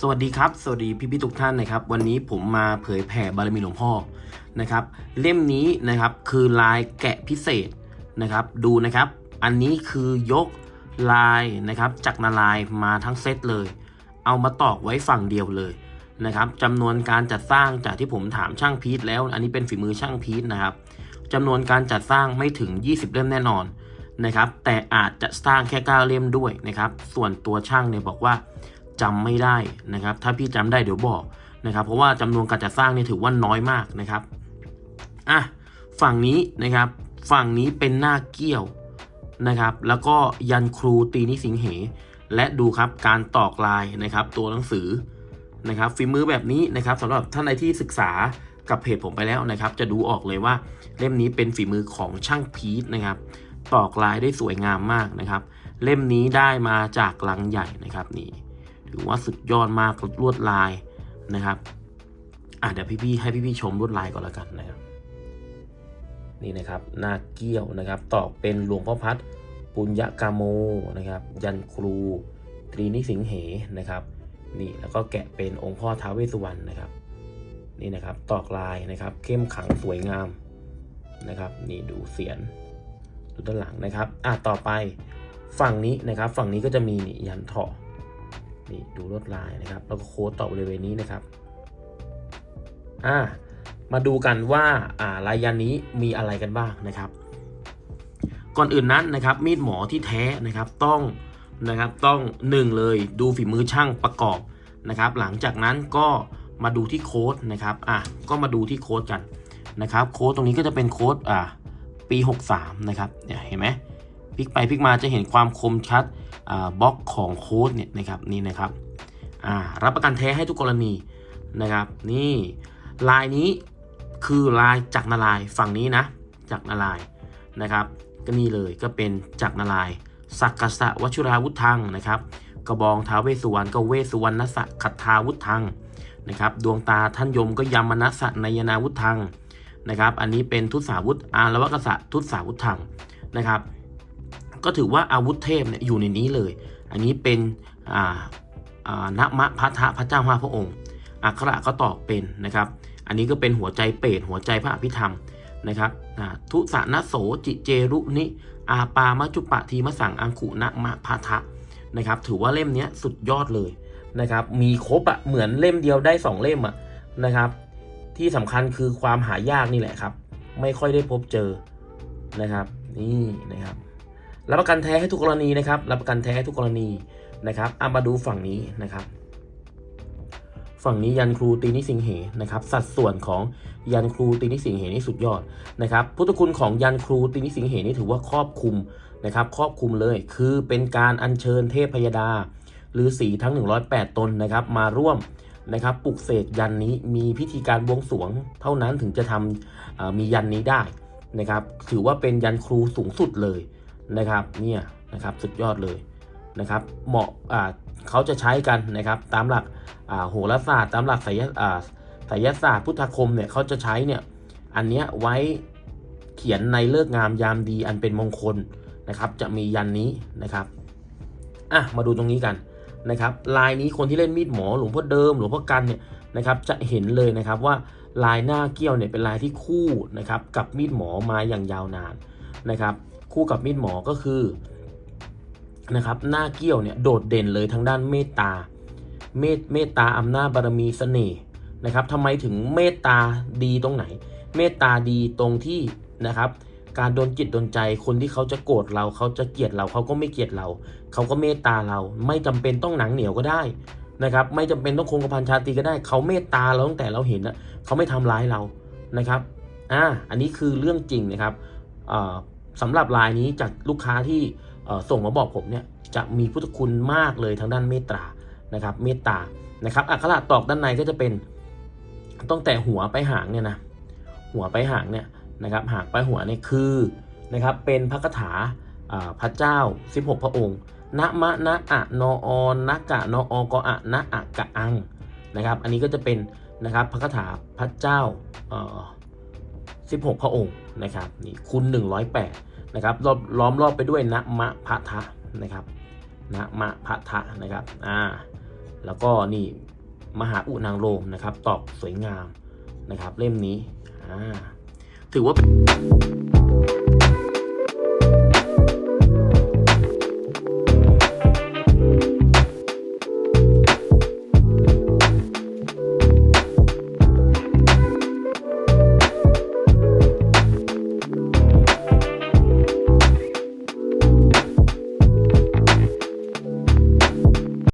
สวัสดีครับ สวัสดีพี่พี่ทุกท่านนะครับ วันนี้ผมมาเผยแผ่บารมีหลวงพ่อนะครับ เล่มนี้นะครับคือลายแกะพิเศษนะครับ ดูนะครับ อันนี้คือยกลายนะครับจากนาลายมาทั้งเซตเลย เอามาตอกไว้ฝั่งเดียวเลยนะครับจำนวนการจัดสร้างจากที่ผมถามช่างพีทแล้ว อันนี้เป็นฝีมือช่างพีทนะครับจำนวนการจัดสร้างไม่ถึง 20 เล่มแน่นอนนะครับ แต่อาจจะสร้างแค่ 9 เล่มด้วยนะครับ ส่วนตัวช่างเนี่ยบอกว่า จำไม่ได้นะครับ ถ้าพี่จำได้เดี๋ยวบอกนะครับ เพราะว่าจำนวนการจัดสร้างเนี่ยถือว่าน้อยมากนะครับอะฝั่งนี้นะครับ ฝั่งนี้เป็นหน้าเกี้ยวนะครับ แล้วก็ยันครูตีนิสิงเห และดูครับการตอกลายนะครับ ตัวหนังสือนะครับฝีมือแบบนี้นะครับสำหรับท่านใดที่ศึกษากับเพจผมไปแล้วนะครับ จะดูออกเลยว่าเล่มนี้เป็นฝีมือของช่างพีทนะครับ ตอกลายได้สวยงามมากนะครับ เล่มนี้ได้มาจากลังใหญ่นะครับนี่ ถือว่าสุดยอดมากลวดลายนะครับอะเดี๋ยวพี่ๆให้พี่ๆชมลวดลายก่อนล้วกันนะครับนี่นะครับหน้าเกี้ยวนะครับตอกเป็นหลวงพ่อพัดปุญญกามโมนะครับ ยันครู ตรีนิสิงเหนะครับ นี่แล้วก็แกะเป็นองค์พ่อท้าวเวสสุวรรณนะครับ นี่นะครับตอกลายนะครับ เข้มขังสวยงามนะครับ นี่ดูเสียนดูด้านหลังนะครับอะต่อไปฝั่งนี้นะครับ ฝั่งนี้ก็จะมีนี่ยันเถาะ นี่ดูลวดลายนะครับ แล้วก็โค้ดต่อบริเวณนี้นะครับอ่ามาดูกันว่าอ่าลายยันนี้มีอะไรกันบ้างนะครับ ก่อนอื่นนั้นนะครับ มีดหมอที่แท้นะครับต้องนะครับต้องหนึ่งเลยดูฝีมือช่างประกอบนะครับ หลังจากนั้นก็มาดูที่โค้ดนะครับอะก็มาดูที่โค้ดกันนะครับ โค้ดตรงนี้ก็จะเป็นโค้ดอ่าปี 63 นะครับเนี่ยเห็นไหมพลิกไปพลิกมาจะเห็นความคมชัด บล็อกของโค้ดเนี่ยนะครับนี่นะครับรับประกันแท้ให้ทุกกรณีนะครับนี่ลายนี้คือลายจักรนาลายฝั่งนี้นะจักรนาลายนะครับ ก็นี่เลยก็เป็นจักรนาลายสักกษะวชุราวุธังนะครับ กระบองท้าเวสุวรรณก็เวสุวรรณสะขัตทาวุธังนะครับ ดวงตาท่านยมก็ยามนัสสะนยนาวุธังนะครับ อันนี้เป็นทุตสาวุธอารวกษะทุตสาวุธังนะครับ ก็ถือว่าอาวุธเทพเนี่ยอยู่ในนี้เลย อันนี้เป็นนมะพัทะพระเจ้าห้าพระองค์ อักขระก็ตอกเป็นนะครับ อันนี้ก็เป็นหัวใจเปรตหัวใจพระอภิธรรมนะครับทุสานโสจิเจรุนิ อาปามจุปะทีมสังอังคุนะมะพัทะนะครับ ถือว่าเล่มนี้สุดยอดเลยนะครับ มีครบอะเหมือนเล่มเดียวได้ 2 เล่มอะนะครับ ที่สำคัญคือความหายากนี่แหละครับ ไม่ค่อยได้พบเจอนะครับ นี่นะครับ รับประกันแท้ให้ทุกกรณีนะครับ รับประกันแท้ให้ทุกกรณีนะครับเอามาดูฝั่งนี้นะครับ ฝั่งนี้ยันครูตีนิสิงเหนะครับ สัดส่วนของยันครูตีนิสิงเหนี่สุดยอดนะครับ พุทธคุณของยันครูตีนิสิงเหนี่ถือว่าครอบคลุมนะครับ ครอบคลุมเลย คือเป็นการอัญเชิญเทพพยดาหรือสีทั้ง 108 ตนนะครับ มาร่วมนะครับปลุกเสกยันนี้มีพิธีการบวงสรวง เท่านั้นถึงจะทำมียันนี้ได้นะครับ ถือว่าเป็นยันครูสูงสุดเลย นะครับเนี่ยนะครับสุดยอดเลยนะครับเหมาะอ่าเขาจะใช้กันนะครับตามหลักอ่าโหราศาสตร์ตามหลักไสยอ่าไสยศาสตร์พุทธคมเนี่ยเขาจะใช้เนี่ยอันเนี้ยไว้เขียนในเลิกงามยามดีอันเป็นมงคลนะครับ จะมียันนี้นะครับอะมาดูตรงนี้กันนะครับ ลายนี้คนที่เล่นมีดหมอหลวงพ่อเดิมหลวงพ่อกันเนี่ยนะครับจะเห็นเลยนะครับว่าลายหน้าเกี้ยวเนี่ยเป็นลายที่คู่นะครับกับมีดหมอมาอย่างยาวนานนะครับ คู่กับมีดหมอก็คือนะครับหน้าเกี้ยวเนี่ยโดดเด่นเลยทางด้านเมตตา เมตเมตตาอำนาจบารมีเสน่ห์นะครับทำไมถึงเมตตาดีตรงไหน เมตตาดีตรงที่นะครับ การโดนจิตโดนใจคนที่เขาจะโกรธเราเขาจะเกลียดเราเขาก็ไม่เกลียดเรา เขาก็เมตตาเราไม่จำเป็นต้องหนังเหนียวก็ได้นะครับไม่จำเป็นต้องคงกระพันชาตรีก็ได้ เขาเมตตาเราตั้งแต่เราเห็นนะเขาไม่ทำร้ายเรานะครับอ่าอันนี้คือเรื่องจริงนะครับอ่า สำหรับลายนี้จากลูกค้าที่ส่งมาบอกผมเนี่ยจะมีพุทธคุณมากเลยทางด้านเมตตานะครับเมตตานะครับอักขระตอกด้านในก็จะเป็นตั้งแต่หัวไปหางเนี่ยนะหัวไปหางเนี่ยนะครับหางไปหัวเนี่ยคือนะครับเป็นพระคาถาพระเจ้า 16 พระองค์นะมะนะอะนออนะกะนออกอะนะอะกะอังนะครับอันนี้ก็จะเป็นนะครับพระคาถาพระเจ้า 16 พระองค์นะครับนี่คุณ108 นะครับรอบล้อมรอบไปด้วยนะมะพะทะนะครับนะมะพะทะนะครับอ่าแล้วก็นี่มหาอุนางโรมนะครับ ตอบสวยงามนะครับ เล่มนี้อ่าถือว่า